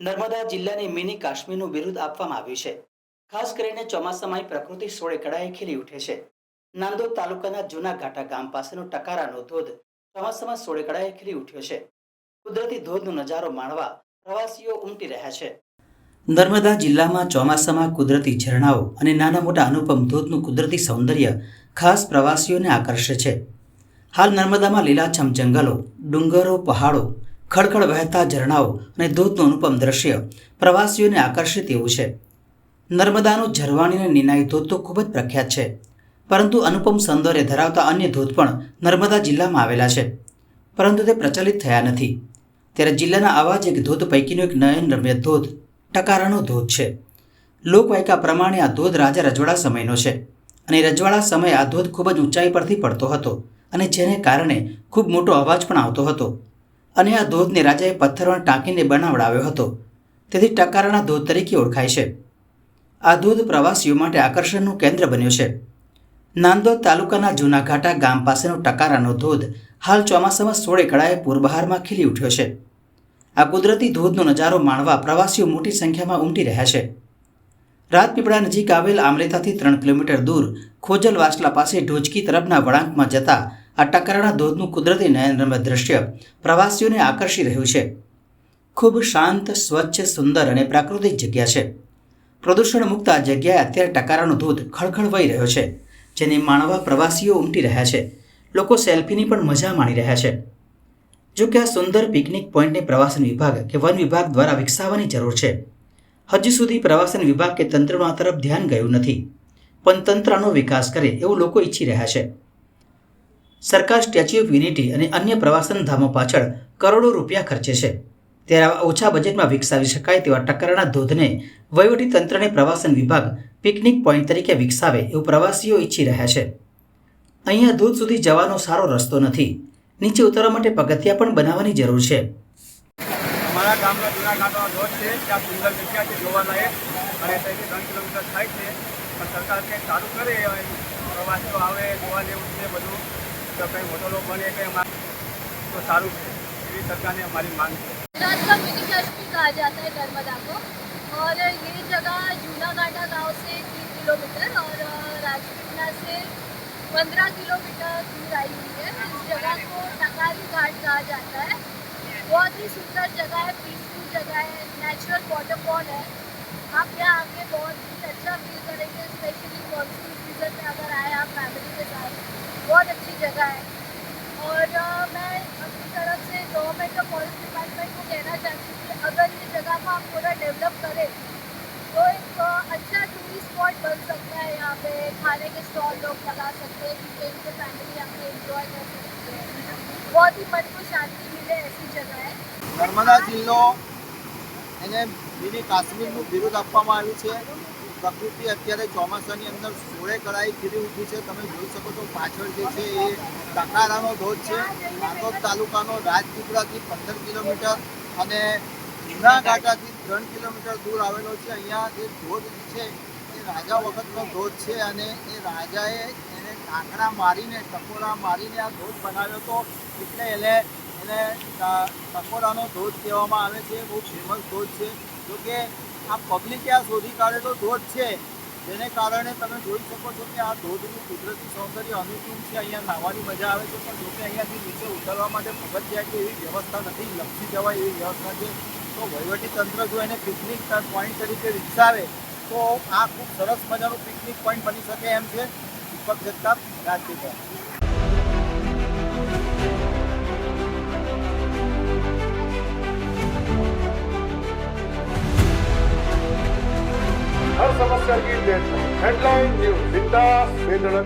નર્મદા જિલ્લાની મિની કાશ્મીરનું બિરુદ આપવામાં આવ્યું છે. ખાસ કરીને ચોમાસામાં પ્રકૃતિ સોળે કળાએ ખીલી ઉઠે છે. નાંદોદ તાલુકાના જૂના ઘાટા ગામ પાસેનો ટકારાનો ધોધ ચોમાસામાં સોળે કળાએ ખીલી ઉઠ્યો છે. કુદરતી ધોધનો નજારો માણવા પ્રવાસીઓ ઉમટી રહ્યા છે. નર્મદા જિલ્લામાં ચોમાસામાં કુદરતી ઝરણાઓ અને નાના મોટા અનુપમ ધોધનું કુદરતી સૌંદર્ય ખાસ પ્રવાસીઓને આકર્ષે છે. હાલ નર્મદામાં લીલાછમ જંગલો, ડુંગરો, પહાડો, ખડખડ વહેતા ઝરણાઓ અને ધોધનું અનુપમ દ્રશ્ય પ્રવાસીઓને આકર્ષે તેવું છે. નર્મદાનું ઝરવાણી અને નિનાઈ ધોધ તો ખૂબ જ પ્રખ્યાત છે, પરંતુ અનુપમ સૌંદર્ય ધરાવતા અન્ય ધોધ પણ નર્મદા જિલ્લામાં આવેલા છે, પરંતુ તે પ્રચલિત થયા નથી. ત્યારે જિલ્લાના આવા જ એક ધોધ પૈકીનો એક નયનરમ્ય ધોધ, ટકારાનો ધોધ છે. લોકવાયકા પ્રમાણે આ ધોધ રાજા રજવાડા સમયનો છે અને રજવાડા સમયે આ ધોધ ખૂબ જ ઊંચાઈ પરથી પડતો હતો. અને જેને કારણે ખૂબ મોટો અવાજ પણ આવતો હતો. અને આ ધોધને રાજાએ પથ્થરોને ટાંકીને બનાવડાવ્યો હતો. તેથી ટકારાના ધોધ તરીકે ઓળખાય છે. આ ધોધ પ્રવાસીઓ માટે આકર્ષણનું કેન્દ્ર બન્યો છે. નાંદોદ તાલુકાના જૂનાઘાટા ગામ પાસેનો ટકારાનો ધોધ હાલ ચોમાસામાં સોળે કળાએ પૂરબહારમાં ખીલી ઉઠ્યો છે. આ કુદરતી ધોધનો નજારો માણવા પ્રવાસીઓ મોટી સંખ્યામાં ઉમટી રહ્યા છે. રાજપીપળા નજીક આવેલ આમલેતાથી ત્રણ કિલોમીટર દૂર ખોજલ વાસલા પાસે ઢોચકી તરફના વળાંકમાં જતા આ ટકરાના ધોધનું કુદરતી નયનરમ્ય દ્રશ્ય પ્રવાસીઓને આકર્ષી રહ્યું છે. ખૂબ શાંત, સ્વચ્છ, સુંદર અને પ્રાકૃતિક જગ્યા છે. પ્રદૂષણ મુક્ત આ જગ્યાએ અત્યારે ટકારાનો ધોધ ખળખળ વહી રહ્યો છે, જેને માણવા પ્રવાસીઓ ઉમટી રહ્યા છે. લોકો સેલ્ફીની પણ મજા માણી રહ્યા છે. જો કે આ સુંદર પિકનિક પોઈન્ટને પ્રવાસન વિભાગ કે વન વિભાગ દ્વારા વિકસાવવાની જરૂર છે. હજી સુધી પ્રવાસન વિભાગ કે તંત્રનું આ તરફ ધ્યાન ગયું નથી. પણ તંત્રનો વિકાસ કરે એવું લોકો ઈચ્છી રહ્યા છે. સરકાર સ્ટેચ્યુ ઓફ યુનિટી અને અન્ય પ્રવાસન ધામો પાછળ કરોડો રૂપિયા ખર્ચે છે. ત્યારે આવા ઓછા બજેટમાં વિકસાવી શકાય તેવા ટકરાના ધોધને તંત્રને પ્રવાસન વિભાગ પિકનિક પોઈન્ટ તરીકે વિકસાવે એવું પ્રવાસીઓ ઈચ્છી રહ્યા છે. અહીંયા ધોધ સુધી જવાનો સારો રસ્તો નથી. નીચે ઉતરવા માટે પગથિયા પણ બનાવવાની જરૂર છે. અમારા ગામનો જૂના ઘાટનો ધોધ છે, ત્યાં સુંદર જગ્યા છે જોવાલાયક અને ત્યાંથી ત્રણ કિલોમીટર થાય છે. પણ સરકાર કંઈક સારું કરે પ્રવાસીઓ આવે, જોવા જેવું છે બધું. તો કંઈ હોટલો બને કંઈ અમારે તો સારું છે એવી સરકારને અમારી માંગ છે गुजरात का मिनी कश्मीर कहा जाता है नर्मदा को और ये जगह जूना घाटा गांव से तीन किलोमीटर और राजपीपला से पंद्रह किलोमीटर दूर आई हुई है इस जगह को टकारी घाट कहा जाता है बहुत ही सुंदर जगह है पीसफुल जगह है नेचुरल वाटरफॉल है आप यहाँ खाने के स्टॉल लोग लगा सकते हैं वीकेंड पे फैमिली यहाँ पे एंजॉय कर सकते हैं बहुत ही मन को शांति मिले ऐसी जगह है નર્મદા જિલ્લો એને મિની કાશ્મીરનું બિરુદ આપવામાં આવ્યું છે પ્રકૃતિ અત્યારે ચોમાસાની અંદર સોળે કળાઈ ખીલી ઉઠી છે તમે જોઈ શકો છો પાછળ જે છે એ ટકારાનો ધોધ છે નાંદોદ તાલુકાનો રાજપીપળાથી પંદર કિલોમીટર અને જૂના ઘાટાથી ત્રણ કિલોમીટર દૂર આવેલો છે અહીંયા જે ધોધ છે એ રાજા વખતનો ધોધ છે અને એ રાજાએ એને કાંકરા મારીને, ટકોરા મારીને આ ધોધ બનાવ્યો હતો. એટલે એને એને ટકોરાનો ધોધ કહેવામાં આવે છે. બહુ ફેમસ ધોધ છે. જોકે આ પબ્લિકે આ શોધી કાઢેલો ધોધ છે. જેને કારણે તમે જોઈ શકો છો કે આ ધોધનું કુદરતી સૌંદર્ય અનુકૂળ છે. અહીંયા નાહવાની મજા આવે છે. પણ જોકે અહીંયાથી નીચે ઉતરવા માટે પગથિયા કે એવી વ્યવસ્થા નથી. લપસી જવાય એવી વ્યવસ્થા છે. તો વહીવટી તંત્ર જો એને પિકનિક પોઈન્ટ તરીકે વિકસાવે તો આ ખૂબ સરસ મજાનું પિકનિક પોઈન્ટ બની શકે એમ છે દીપક જગતાપ રાજપીપળા हर समस्या की डेट हेडलाइन न्यूज बिंदास वेदना